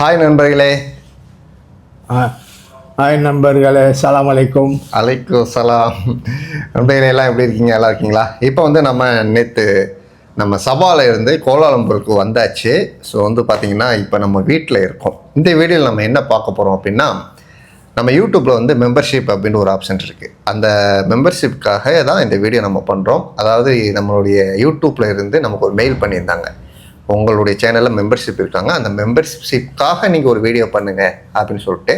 Hi நண்பர்களே. Hi நண்பர்களே. சலாம் அலைக்கும் அலைக்கும் சலாம் நண்பர்களே எல்லாம் எப்படி இருக்கீங்க? நல்லா இருக்கீங்களா? இப்போ வந்து நம்ம நேற்று நம்ம சபால இருந்து கோலாலம்பூருக்கு வந்தாச்சு. ஸோ வந்து பார்த்தீங்கன்னா இப்போ நம்ம வீட்டில் இருக்கோம். இந்த வீடியோவில் நம்ம என்ன பார்க்க போகிறோம் அப்படின்னா நம்ம யூடியூப்பில் வந்து மெம்பர்ஷிப் அப்படின்னு ஒரு ஆப்ஷன் இருக்குது அந்த மெம்பர்ஷிப்காக தான் இந்த வீடியோ நம்ம பண்ணுறோம் அதாவது நம்மளுடைய யூடியூப்பில் இருந்து நமக்கு ஒரு மெயில் பண்ணியிருந்தாங்க. உங்களுடைய சேனலில் மெம்பர்ஷிப் இருக்காங்க. அந்த மெம்பர்ஷிப்காக நீங்கள் ஒரு வீடியோ பண்ணுங்க அப்படின்னு சொல்லிட்டு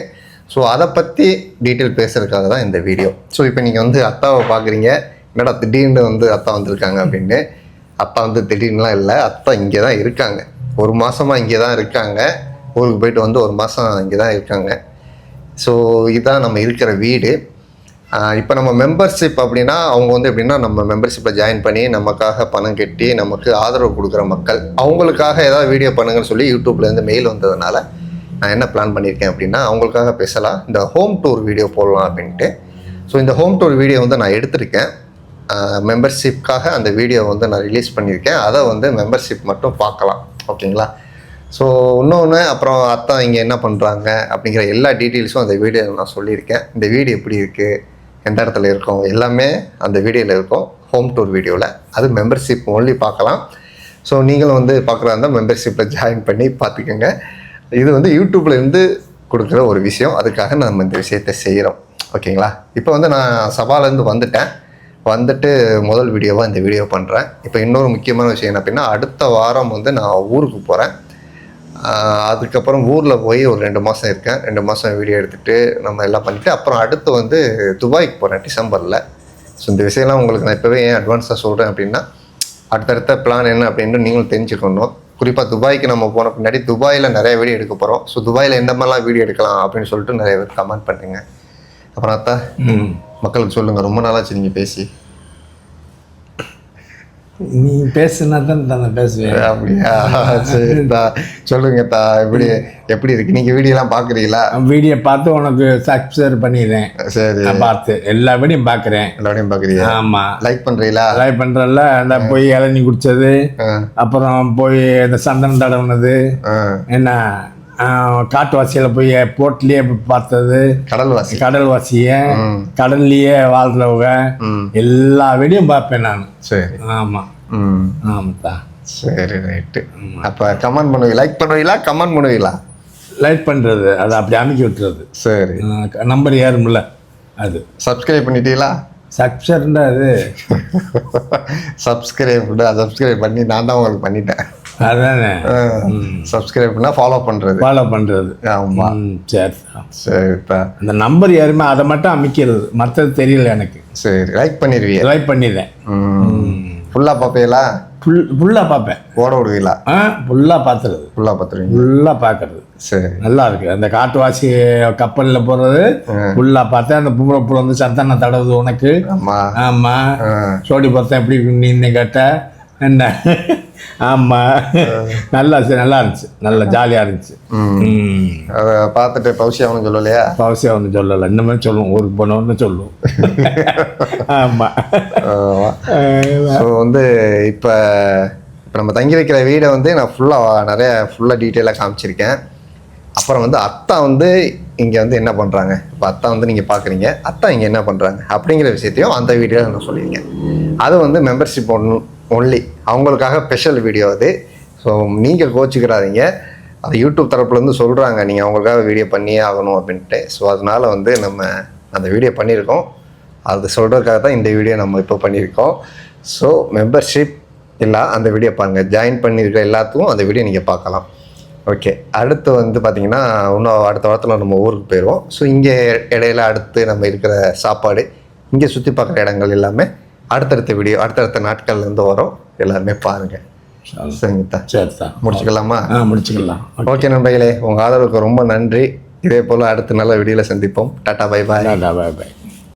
ஸோ அதை பற்றி டீட்டெயில் பேசுறதுக்காக தான் இந்த வீடியோ ஸோ இப்போ நீங்கள் வந்து அத்தாவை பார்க்குறீங்க என்னடா திடீர்னு வந்து அத்தா வந்திருக்காங்க அப்படின்னு. அத்தா வந்து திடீர்னுலாம் இல்லை. அத்தா இங்கே தான் இருக்காங்க. ஒரு மாதமாக இங்கே தான் இருக்காங்க. ஊருக்கு போயிட்டு வந்து ஒரு மாதம் இங்கே தான் இருக்காங்க. ஸோ இதுதான் நம்ம இருக்கிற வீடு. இப்போ நம்ம மெம்பர்ஷிப் அப்படின்னா அவங்க வந்து எப்படின்னா நம்ம மெம்பர்ஷிப்பில் ஜாயின் பண்ணி நமக்காக பணம் கட்டி நமக்கு ஆதரவு கொடுக்குற மக்கள். அவங்களுக்காக ஏதாவது வீடியோ பண்ணுங்கன்னு சொல்லி யூடியூப்லேருந்து மெயில் வந்ததுனால நான் என்ன பிளான் பண்ணியிருக்கேன் அப்படின்னா அவங்களுக்காக பேசலாம். இந்த ஹோம் டூர் வீடியோ போடலாம் அப்படின்ட்டு. ஸோ இந்த ஹோம் டூர் வீடியோ வந்து நான் எடுத்திருக்கேன். மெம்பர்ஷிப்காக அந்த வீடியோ வந்து நான் ரிலீஸ் பண்ணியிருக்கேன் அதை வந்து மெம்பர்ஷிப் மட்டும் பார்க்கலாம். ஓகேங்களா? ஸோ இன்னொன்று அப்புறம் அத்தா இங்கே என்ன பண்ணுறாங்க அப்படிங்கிற எல்லா டீட்டெயில்ஸும் அந்த வீடியோவில் நான் சொல்லியிருக்கேன். இந்த வீடு எப்படி இருக்குது எந்த இடத்துல இருக்கோம் எல்லாமே அந்த வீடியோவில் இருக்கும். ஹோம் டூர் வீடியோவில் அது மெம்பர்ஷிப் ஓன்லி பார்க்கலாம். ஸோ நீங்களும் வந்து பார்க்குறதா இருந்தால் மெம்பர்ஷிப்பில் ஜாயின் பண்ணி பார்த்துக்கோங்க. இது வந்து யூடியூப்லேருந்து கொடுக்குற ஒரு விஷயம். அதுக்காக நம்ம இந்த விஷயத்தை செய்கிறோம் ஓகேங்களா? இப்போ வந்து நான் சபாலேருந்து வந்துட்டேன். வந்துட்டு முதல் வீடியோவாக இந்த வீடியோ பண்ணுறேன் இப்போ இன்னொரு முக்கியமான விஷயம் என்ன அப்படின்னா அடுத்த வாரம் வந்து நான் ஊருக்கு போகிறேன் அதுக்கப்புறம் ஊரில் போய் ஒரு ரெண்டு மாதம் இருக்கேன். ரெண்டு மாதம் வீடியோ எடுத்துகிட்டு நம்ம எல்லாம் பண்ணிவிட்டு அப்புறம் அடுத்து வந்து துபாய்க்கு போகிறேன் டிசம்பரில். ஸோ இந்த விஷயம்லாம் உங்களுக்கு நான் இப்போவே ஏன் அட்வான்ஸாக சொல்கிறேன் அப்படின்னா அடுத்தடுத்த பிளான் என்ன அப்படின்னு நீங்களும் தெரிஞ்சுக்கணும். குறிப்பாக துபாய்க்கு நம்ம போன பின்னாடி துபாயில் நிறைய வீடியோ எடுக்க போகிறோம் ஸோ துபாயில் எந்த மாதிரிலாம் வீடியோ எடுக்கலாம் அப்படின்னு சொல்லிட்டு நிறைய பேர் கமெண்ட் பண்ணுங்க. அப்புறம் அத்தா மக்களுக்கு சொல்லுங்கள் ரொம்ப நாளாச்சு நீங்கள் பேசி. நீ பேசுனா தான் நான் பேசுவேன். அப்படியா? சரிதா சொல்லுங்க தா எப்படி எப்படி இருக்கு? நீங்க வீடியோலாம் பாக்குறீங்களா வீடியோ பார்த்து உனக்கு சப்ஸ்கிரைப் பண்ணிடுறேன். சரி. நான் பார்த்து எல்லா வீடியும் பார்க்குறேன். எல்லாரையும் பாக்குறீங்க ஆமாம் லைக் பண்றீங்களா? லைவ் பண்ணுறல அந்த போய் இளநீ குடிச்சது ஆ, அப்புறம் போய் இந்த சந்தனம் தடவுனது. என்ன காட்டுவாசியில் போய் போட்லேயே பார்த்தது. கடல்வாசி. கடல்வாசிய. கடல்லையே வாழ்றவங்க ம். எல்லா வீடியும் பார்ப்பேன் நான். சரி. ஆமாம் ம். ஆமாத்தா சரி ரைட்டு. அப்ப கமெண்ட் பண்ணுவீங்க லைக் பண்ணுவீங்களா? கமெண்ட் பண்ணுவீங்களா? லைட் பண்ணுறது அதை அப்படி அமைக்கி விட்டுறது. சரி. நம்பர் ஏறும்ல அது. சப்ஸ்கிரைப் பண்ணிட்டீங்களா? சக்சர்ண்டா அது. சப்ஸ்கிரைப் சப்ஸ்கிரைப் பண்ணி நான் தான் உங்களுக்கு பண்ணிட்டேன். அதானே? சப்ஸ்கிரைப் பண்ணா ஃபாலோ பண்றது. ஃபாலோ பண்ணுறது ஆமா. ம் சரி. சரிப்பா அந்த நம்பர் ஏறுமே அதை மட்டும் அமைக்கிறது. மற்றது தெரியல எனக்கு. சரி லைக் பண்ணிடுவீங்க லைக் பண்ணிடுறேன். ஃபுல்லா பார்ப்பீங்களா? ஃபுல் ஃபுல்லாக பார்ப்பேன். ஓட விடுவீங்களா? ஆ ஃபுல்லாக பார்த்துறது. ஃபுல்லா பார்த்துருவீங்க. ஃபுல்லாக பார்க்கறது. சரி. நல்லா இருக்கு. அந்த காட்டுவாசி கப்பலில் போகிறது ஃபுல்லாக பார்த்தேன். அந்த பொம்பளை புள்ள வந்து சந்தனம் தடவுது உனக்கு. ஆமா. ஆமாம் ஆ. சோடி பார்த்தேன் எப்படி இருக்கு நீ கேட்ட என்ன ஆமாம் நல்லா நல்லா இருந்துச்சு. நல்லா ஜாலியாக இருந்துச்சு. அதை பார்த்துட்டு பௌசி அவனுக்கு சொல்லலையா? அவசியம் வந்து சொல்லலை. இந்த மாதிரி சொல்லுவோம். ஊருக்கு போனோன்னு சொல்லுவோம். ஆமாம் ஸோ வந்து இப்போ இப்போ நம்ம தங்கி வைக்கிற வீடை வந்து நான் ஃபுல்லாக நிறைய ஃபுல்லாக டீட்டெயிலாக காமிச்சிருக்கேன். அப்புறம் வந்து அத்தா வந்து இங்கே வந்து என்ன பண்ணுறாங்க இப்போ அத்தா வந்து நீங்கள் பார்க்குறீங்க அத்தா இங்கே என்ன பண்ணுறாங்க அப்படிங்கிற விஷயத்தையும் அந்த வீடியோவில் நான் சொல்லியிருக்கேன். அது வந்து மெம்பர்ஷிப் ஒன் ஒன்லி அவங்களுக்காக ஸ்பெஷல் வீடியோ அது. ஸோ நீங்கள் கோச்சிக்கிறாதீங்க. அது யூடியூப் தரப்புலேருந்து சொல்கிறாங்க நீங்கள் அவங்களுக்காக வீடியோ பண்ணியே ஆகணும் அப்படின்ட்டு. ஸோ அதனால வந்து நம்ம அந்த வீடியோ பண்ணியிருக்கோம். அது சொல்கிறதுக்காக தான் இந்த வீடியோ நம்ம இப்போ பண்ணியிருக்கோம். ஸோ மெம்பர்ஷிப் இல்லை அந்த வீடியோ பாருங்கள் ஜாயின் பண்ணியிருக்கிற எல்லாத்துக்கும் அந்த வீடியோ நீங்கள் பார்க்கலாம். ஓகே அடுத்து வந்து பார்த்திங்கன்னா இன்னும் அடுத்த வாரத்தில் நம்ம ஊருக்கு போயிடுவோம் ஸோ இங்கே இடையில அடுத்து நம்ம இருக்கிற சாப்பாடு இங்கே சுற்றி பார்க்குற இடங்கள் எல்லாமே அடுத்தடுத்த வீடியோ அடுத்தடுத்த நாட்கள்லேருந்து வரும். எல்லாருமே பாருங்கள் சரிங்கத்தா. சரி முடிச்சுக்கலாமா? ஆ முடிச்சுக்கலாம். ஓகே. நண்பர்களே உங்கள் ஆதரவுக்கு ரொம்ப நன்றி. இதே போல் அடுத்த நல்ல வீடியோவில் சந்திப்போம். டாட்டா பை பாய் பாய் பாய்